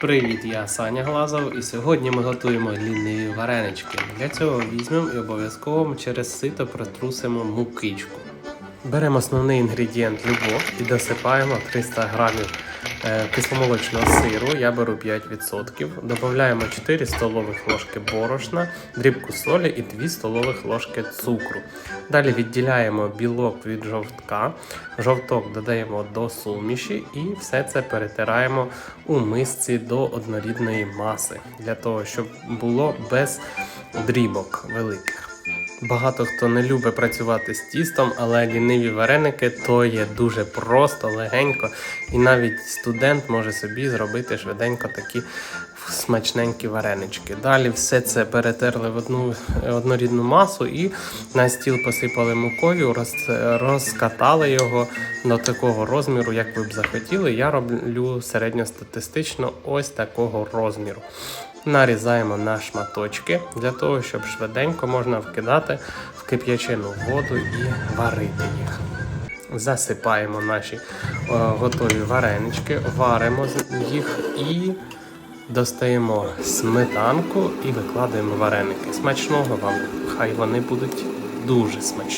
Привіт, я Саня Глазов, і сьогодні ми готуємо ліниві варенички. Для цього візьмемо і обов'язково через сито протрусимо мукичку. Беремо основний інгредієнт любов і досипаємо 300 грамів кисломолочного сиру, я беру 5%. Додаємо 4 столових ложки борошна, дрібку солі і 2 столових ложки цукру. Далі відділяємо білок від жовтка, жовток додаємо до суміші і все це перетираємо у мисці до однорідної маси, для того, щоб було без дрібок великих. Багато хто не любить працювати з тістом, але ліниві вареники то є дуже просто, легенько, і навіть студент може собі зробити швиденько такі смачненькі варенички. Далі все це перетерли в одну однорідну масу і на стіл посипали мукою, роз, розкатали його до такого розміру, як ви б захотіли. Я роблю середньостатистично ось такого розміру. Нарізаємо на шматочки для того, щоб швиденько можна вкидати в кип'ячену воду і варити їх. Засипаємо наші е, готові варенички, варимо їх і достаємо сметанку і викладаємо вареники. Смачного вам, хай вони будуть дуже смачні.